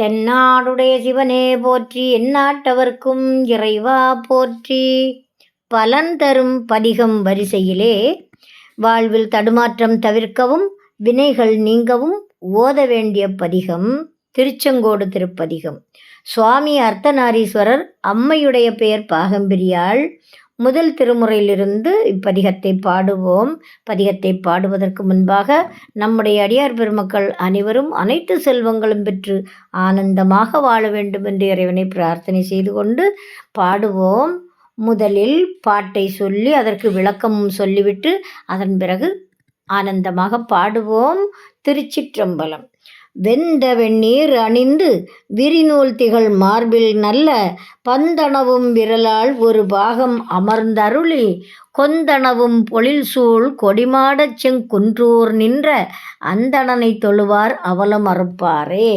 தென்னாடுடைய சிவனே போற்றி எந்நாட்டவர்க்கும் இறைவா போற்றி. பலன் தரும் பதிகம் வரிசையிலே வாழ்வில் தடுமாற்றம் தவிர்க்கவும் வினைகள் நீங்கவும் ஓத வேண்டிய பதிகம் திருச்செங்கோடு திருப்பதிகம். சுவாமி அர்த்தநாரீஸ்வரர் அம்மையுடைய பெயர் பாகம்பிரியாள் முதல் திருமுறையிலிருந்து இப்பதிகத்தை பாடுவோம். பதிகத்தை பாடுவதற்கு முன்பாக நம்முடைய அடியார் பெருமக்கள் அனைவரும் அனைத்து செல்வங்களும் பெற்று ஆனந்தமாக வாழ வேண்டும் என்று இறைவனை பிரார்த்தனை செய்து கொண்டு பாடுவோம். முதலில் பாட்டை சொல்லி அதற்கு விளக்கமும் சொல்லிவிட்டு அதன் பிறகு ஆனந்தமாக பாடுவோம். திருச்சிற்றம்பலம். வெந்த வெந்நீர் அணிந்து விரிநூல் திகழ் மார்பில் நல்ல பந்தனவும் விரலால் ஒரு பாகம் அமர்ந்தருளி கொந்தனவும் பொழில் சூழ் கொடிமாடச் செங்குன்றூர் நின்ற அந்தணனை தொழுவார் அவலம் அறுப்பாரே